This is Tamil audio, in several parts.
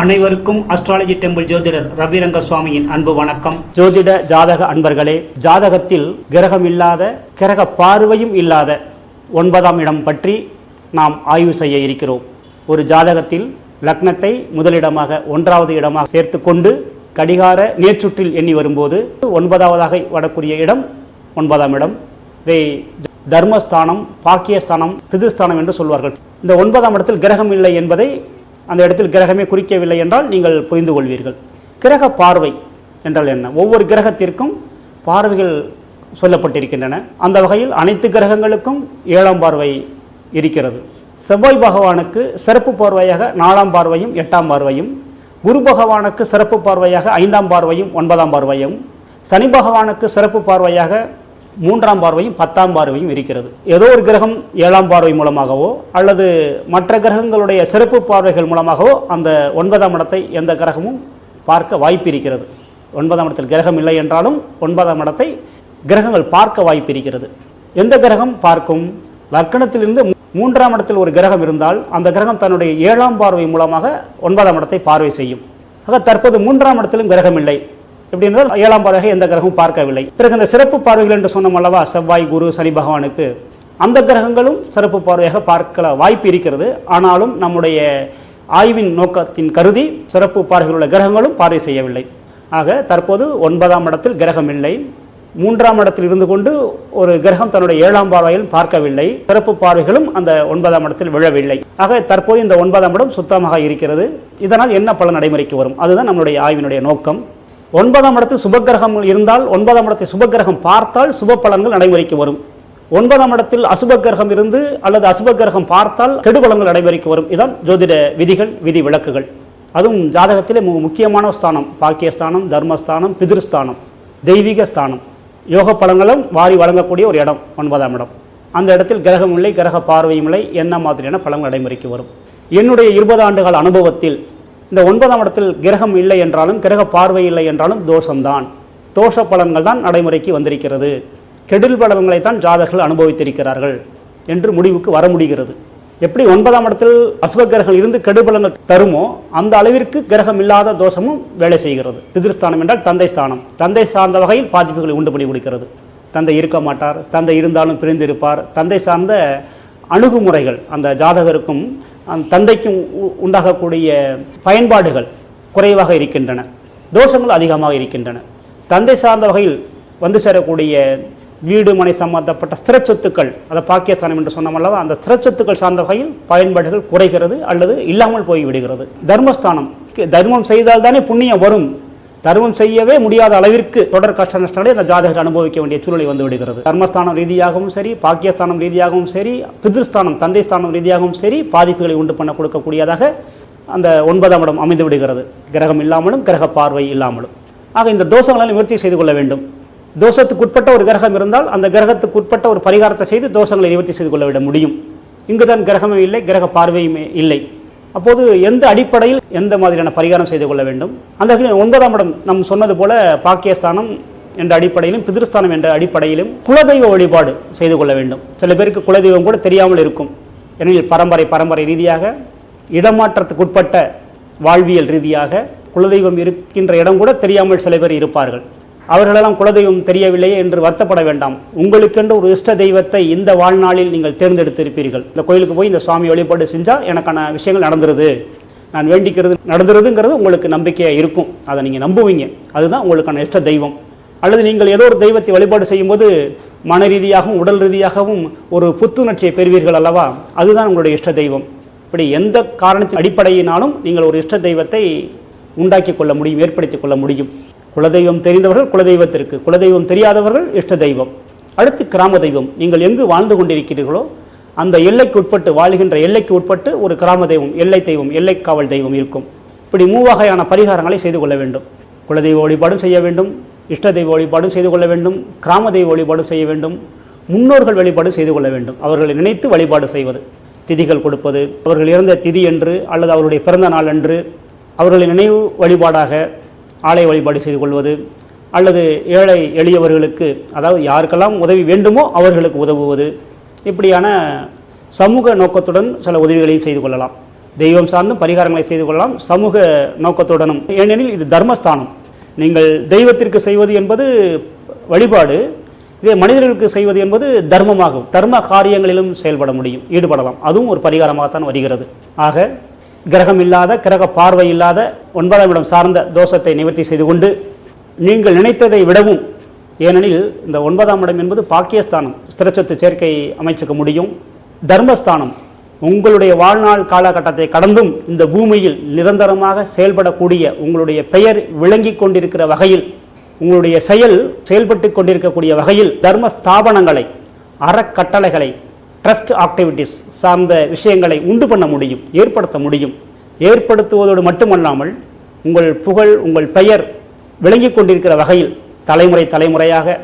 அனைவருக்கும் அஸ்ட்ராலஜி டெம்பிள் ஜோதிடர் ரவிரங்க சுவாமியின் அன்பு வணக்கம். ஜோதிட ஜாதக அன்பர்களே ஜாதகத்தில் கிரகம் இல்லாத கிரக பார்வையும் இல்லாத ஒன்பதாம் இடம் பற்றி நாம் ஆய்வு செய்ய இருக்கிறோம். ஒரு ஜாதகத்தில் லக்னத்தை முதலிடமாக ஒன்றாவது இடமாக சேர்த்து கொண்டு கடிகார நேற்றுற்றில் எண்ணி வரும்போது ஒன்பதாவதாக வரக்கூடிய இடம் ஒன்பதாம் இடம். இதை தர்மஸ்தானம் பாக்கியஸ்தானம் பிதுஸ்தானம் என்று சொல்வார்கள். இந்த ஒன்பதாம் இடத்தில் கிரகம் இல்லை என்பதை அந்த இடத்தில் கிரகமே குறிக்கவில்லை என்றால் நீங்கள் புரிந்து கொள்வீர்கள். கிரக பார்வை என்றால் என்ன? ஒவ்வொரு கிரகத்திற்கும் பார்வைகள் சொல்லப்பட்டிருக்கின்றன. அந்த வகையில் அனைத்து கிரகங்களுக்கும் ஏழாம் பார்வை இருக்கிறது. செவ்வாய் பகவானுக்கு சிறப்பு பார்வையாக நாலாம் பார்வையும் எட்டாம் பார்வையும் குரு பகவானுக்கு சிறப்பு பார்வையாக ஐந்தாம் பார்வையும் ஒன்பதாம் பார்வையும் சனி பகவானுக்கு சிறப்பு பார்வையாக மூன்றாம் பார்வையும் பத்தாம் பார்வையும் இருக்கிறது. ஏதோ ஒரு கிரகம் ஏழாம் பார்வை மூலமாகவோ அல்லது மற்ற கிரகங்களுடைய சிறப்பு பார்வைகள் மூலமாகவோ அந்த ஒன்பதாம் இடத்தை எந்த கிரகமும் பார்க்க வாய்ப்பு இருக்கிறது. ஒன்பதாம் இடத்தில் கிரகம் இல்லை என்றாலும் ஒன்பதாம் இடத்தை கிரகங்கள் பார்க்க வாய்ப்பு இருக்கிறது. எந்த கிரகம் பார்க்கும்? லக்கணத்திலிருந்து மூன்றாம் இடத்தில் ஒரு கிரகம் இருந்தால் அந்த கிரகம் தன்னுடைய ஏழாம் பார்வை மூலமாக ஒன்பதாம் இடத்தை பார்வை செய்யும். ஆக தற்போது மூன்றாம் இடத்திலும் கிரகம் இல்லை. எப்படி இருந்தால் ஏழாம் பார்வையாக எந்த கிரகமும் பார்க்கவில்லை. பிறகு இந்த சிறப்பு பார்வைகள் என்று சொன்னோம் அல்லவா செவ்வாய் குரு சனி பகவானுக்கு. அந்த கிரகங்களும் சிறப்பு பார்வையாக பார்க்க வாய்ப்பு இருக்கிறது. ஆனாலும் நம்முடைய ஆய்வின் நோக்கத்தின் கருதி சிறப்பு பார்வைகள் உள்ள கிரகங்களும் பார்வை செய்யவில்லை. ஆக தற்போது ஒன்பதாம் இடத்தில் கிரகம் இல்லை. மூன்றாம் இடத்தில் இருந்து கொண்டு ஒரு கிரகம் தன்னுடைய ஏழாம் பார்வையில் பார்க்கவில்லை. சிறப்பு பார்வைகளும் அந்த ஒன்பதாம் இடத்தில் விழவில்லை. ஆக தற்போது இந்த ஒன்பதாம் இடம் சுத்தமாக இருக்கிறது. இதனால் என்ன பல நடைமுறைக்கு வரும்? அதுதான் நம்முடைய ஆய்வினுடைய நோக்கம். ஒன்பதாம் இடத்தில் சுபக்கிரகம் இருந்தால் ஒன்பதாம் இடத்தை சுபக்கிரகம் பார்த்தால் சுப பலன்கள் நடைமுறைக்கு வரும். ஒன்பதாம் இடத்தில் அசுப கிரகம் இருந்து அல்லது அசுப கிரகம் பார்த்தால் கெடுபலங்கள் நடைமுறைக்கு வரும். இதான் ஜோதிட விதிகள் விதி விளக்குகள். அதுவும் ஜாதகத்திலே மிக முக்கியமான ஸ்தானம். பாக்கியஸ்தானம் தர்மஸ்தானம் பிதிருஸ்தானம் தெய்வீக ஸ்தானம். யோக பலங்களும் வாரி வழங்கக்கூடிய ஒரு இடம் ஒன்பதாம் இடம். அந்த இடத்தில் கிரகம் இல்லை கிரக பார்வையும் இல்லை. என்ன மாதிரியான பலங்கள் நடைமுறைக்கு வரும்? என்னுடைய இருபது ஆண்டுகள் அனுபவத்தில் இந்த ஒன்பதாம் இடத்தில் கிரகம் இல்லை என்றாலும் கிரக பார்வை இல்லை என்றாலும் தோஷம்தான். தோஷ பலன்கள் தான் நடைமுறைக்கு வந்திருக்கிறது. கெடில் பலன்களை தான் ஜாதகர்கள் அனுபவித்திருக்கிறார்கள் என்று முடிவுக்கு வர முடிகிறது. எப்படி ஒன்பதாம் இடத்தில் அசுப கிரகம் இருந்து கெடுபலங்கள் தருமோ அந்த அளவிற்கு கிரகம் இல்லாத தோஷமும் வேலை செய்கிறது. பிதிருஸ்தானம் என்றால் தந்தை ஸ்தானம். தந்தை சார்ந்த வகையில் பாதிப்புகளை உண்டு பண்ணி கொடுக்கிறது. தந்தை இருக்க மாட்டார் தந்தை இருந்தாலும் பிரிந்திருப்பார். தந்தை சார்ந்த அணுகுமுறைகள் அந்த ஜாதகருக்கும் அந்த தந்தைக்கும் உ- உண்டாகக்கூடிய பயன்பாடுகள் குறைவாக இருக்கின்றன. தோஷங்கள் அதிகமாக இருக்கின்றன. தந்தை சார்ந்த வகையில் வந்து சேரக்கூடிய வீடு மனை சம்பந்தப்பட்ட ஸ்திர சொத்துக்கள் அதை பாக்கியஸ்தானம் என்று சொன்னோம் அல்லவா அந்த ஸ்திர சொத்துக்கள் சார்ந்த வகையில் பயன்பாடுகள் குறைகிறது அல்லது இல்லாமல் போய் விடுகிறது தர்மஸ்தானம் தர்மம் செய்தால் தானே புண்ணியம் வரும். தர்மம் செய்யவே முடியாத அளவிற்கு தொடர் கஷ்ட நஷ்டங்களை அந்த ஜாதகர் அனுபவிக்க வேண்டிய சூழலை வந்து விடுகிறது. தர்மஸ்தானம் ரீதியாகவும் சரி பாக்கியஸ்தானம் ரீதியாகவும் சரி பிதிருஸ்தானம் தந்தை ஸ்தானம் ரீதியாகவும் சரி பாதிப்புகளை உண்டு பண்ண கொடுக்கக்கூடியதாக அந்த ஒன்பதாம் இடம் அமைந்து விடுகிறது. கிரகம் இல்லாமலும் கிரக பார்வை இல்லாமலும். ஆக இந்த தோஷங்களை நிவர்த்தி செய்து கொள்ள வேண்டும். தோஷத்துக்குட்பட்ட ஒரு கிரகம் இருந்தால் அந்த கிரகத்துக்குட்பட்ட ஒரு பரிகாரத்தை செய்து தோஷங்களை நிவர்த்தி செய்து கொள்ள விட முடியும். இங்குதான் கிரகமே இல்லை கிரக பார்வையுமே இல்லை. அப்போது எந்த அடிப்படையில் எந்த மாதிரியான பரிகாரம் செய்து கொள்ள வேண்டும்? அந்த ஒன்பதாம் இடம் நம் சொன்னது போல பாக்கியஸ்தானம் என்ற அடிப்படையிலும் பிதிருஸ்தானம் என்ற அடிப்படையிலும் குலதெய்வ வழிபாடு செய்து கொள்ள வேண்டும். சில பேருக்கு குலதெய்வம் கூட தெரியாமல் இருக்கும். எனவே பரம்பரை பரம்பரை ரீதியாக இடமாற்றத்துக்குட்பட்ட வாழ்வியல் ரீதியாக குலதெய்வம் இருக்கின்ற இடம் கூட தெரியாமல் சில பேர் இருப்பார்கள். அவர்களெல்லாம் குலதெய்வம் தெரியவில்லையே என்று வருத்தப்பட வேண்டாம். உங்களுக்கென்று ஒரு இஷ்ட தெய்வத்தை இந்த வாழ்நாளில் நீங்கள் தேர்ந்தெடுத்திருப்பீர்கள். இந்த கோயிலுக்கு போய் இந்த சுவாமி வழிபாடு செஞ்சால் எனக்கான விஷயங்கள் நடந்துருது. நான் வேண்டிக்கிறது நடந்துருதுங்கிறது உங்களுக்கு நம்பிக்கையாக இருக்கும். அதை நீங்கள் நம்புவீங்க. அதுதான் உங்களுக்கான இஷ்ட தெய்வம். அல்லது நீங்கள் ஏதோ ஒரு தெய்வத்தை வழிபாடு செய்யும்போது மன ரீதியாகவும் உடல் ரீதியாகவும் ஒரு புத்துணர்ச்சியை பெறுவீர்கள் அல்லவா? அதுதான் உங்களுடைய இஷ்ட தெய்வம். இப்படி எந்த காரணத்தின் அடிப்படையினாலும் நீங்கள் ஒரு இஷ்ட தெய்வத்தை உண்டாக்கி கொள்ள முடியும் ஏற்படுத்தி கொள்ள முடியும். குலதெய்வம் தெரிந்தவர்கள் குலதெய்வத்திற்கு குலதெய்வம் தெரியாதவர்கள் இஷ்ட தெய்வம். அடுத்து கிராம தெய்வம். நீங்கள் எங்கு வாழ்ந்து கொண்டிருக்கிறீர்களோ அந்த எல்லைக்கு உட்பட்டு வாழ்கின்ற எல்லைக்கு உட்பட்டு ஒரு கிராம தெய்வம் எல்லை தெய்வம் எல்லை காவல் தெய்வம் இருக்கும். இப்படி மூவகையான பரிகாரங்களை செய்து கொள்ள வேண்டும். குலதெய்வ வழிபாடும் செய்ய வேண்டும் இஷ்ட தெய்வ வழிபாடும் செய்து கொள்ள வேண்டும் கிராம தெய்வ வழிபாடும் செய்ய வேண்டும் முன்னோர்கள் வழிபாடு செய்து கொள்ள வேண்டும். அவர்களை நினைத்து வழிபாடு செய்வது. திதிகள் கொடுப்பது அவர்கள் இறந்த திதி என்று அல்லது அவருடைய பிறந்த நாள் அன்று அவர்களின் நினைவு வழிபாடாக ஆலய வழிபாடு செய்து கொள்வது அல்லது ஏழை எளியவர்களுக்கு அதாவது யாருக்கெல்லாம் உதவி வேண்டுமோ அவர்களுக்கு உதவுவது இப்படியான சமூக நோக்கத்துடன் சில உதவிகளையும் செய்து கொள்ளலாம். தெய்வம் சார்ந்தும் பரிகாரங்களை செய்து கொள்ளலாம் சமூக நோக்கத்துடனும். ஏனெனில் இது தர்மஸ்தானம். நீங்கள் தெய்வத்திற்கு செய்வது என்பது வழிபாடு இதே மனிதர்களுக்கு செய்வது என்பது தர்மமாகும். தர்ம காரியங்களிலும் செயல்பட முடியும் ஈடுபடலாம். அதுவும் ஒரு பரிகாரமாகத்தான் வருகிறது. ஆக கிரகம் இல்லாத கிரக பார்வை இல்லாத ஒன்பதாம் இடம் சார்ந்த தோஷத்தை நிவர்த்தி செய்து கொண்டு நீங்கள் நினைத்ததை விடவும் ஏனெனில் இந்த ஒன்பதாம் இடம் என்பது பாக்கியஸ்தானம் ஸ்திரச்சத்து சேர்க்கை அமைச்சுக்க முடியும். தர்மஸ்தானம் உங்களுடைய வாழ்நாள் காலகட்டத்தை கடந்தும் இந்த பூமியில் நிரந்தரமாக செயல்படக்கூடிய உங்களுடைய பெயர் விளங்கி கொண்டிருக்கிற வகையில் உங்களுடைய செயல் செயல்பட்டு கொண்டிருக்கக்கூடிய வகையில் தர்ம ஸ்தாபனங்களை அறக்கட்டளைகளை ட்ரஸ்ட் ஆக்டிவிட்டீஸ் சார்ந்த விஷயங்களை உண்டு பண்ண முடியும் ஏற்படுத்த முடியும். ஏற்படுத்துவதோடு மட்டுமல்லாமல் உங்கள் புகழ் உங்கள் பெயர் விளங்கி கொண்டிருக்கிற வகையில் தலைமுறை தலைமுறையாக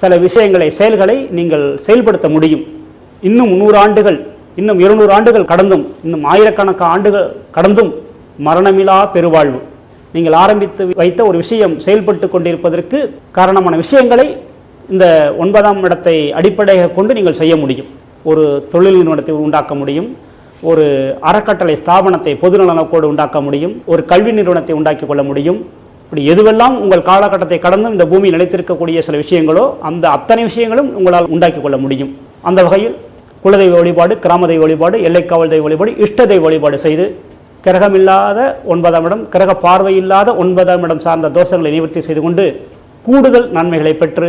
சில விஷயங்களை செயல்களை நீங்கள் செயல்படுத்த முடியும். இன்னும் நூறு ஆண்டுகள் இன்னும் இருநூறு ஆண்டுகள் கடந்தும் இன்னும் ஆயிரக்கணக்கான ஆண்டுகள் கடந்தும் மரணமிலா பெருவாழ்வு. நீங்கள் ஆரம்பித்து வைத்த ஒரு விஷயம் செயல்பட்டு கொண்டிருப்பதற்கு காரணமான விஷயங்களை இந்த ஒன்பதாம் இடத்தை அடிப்படையாக கொண்டு நீங்கள் செய்ய முடியும். ஒரு தொழில் நிறுவனத்தை உண்டாக்க முடியும். ஒரு அறக்கட்டளை ஸ்தாபனத்தை பொதுநல நோக்கோடு உண்டாக்க முடியும். ஒரு கல்வி நிறுவனத்தை உண்டாக்கி கொள்ள முடியும். இப்படி எதுவெல்லாம் உங்கள் காலகட்டத்தை கடந்தும் இந்த பூமி நிலைத்திருக்கக்கூடிய சில விஷயங்களோ அந்த அத்தனை விஷயங்களும் உங்களால் உண்டாக்கி கொள்ள முடியும். அந்த வகையில் குலதெய்வ வழிபாடு கிராமதெய்வ வழிபாடு எல்லைக்காவல் தெய்வ வழிபாடு இஷ்ட தெய்வ வழிபாடு செய்து கிரகமில்லாத ஒன்பதாம் இடம் கிரக பார்வையில்லாத ஒன்பதாம் இடம் சார்ந்த தோஷங்களை நிவர்த்தி செய்து கொண்டு கூடுதல் நன்மைகளை பெற்று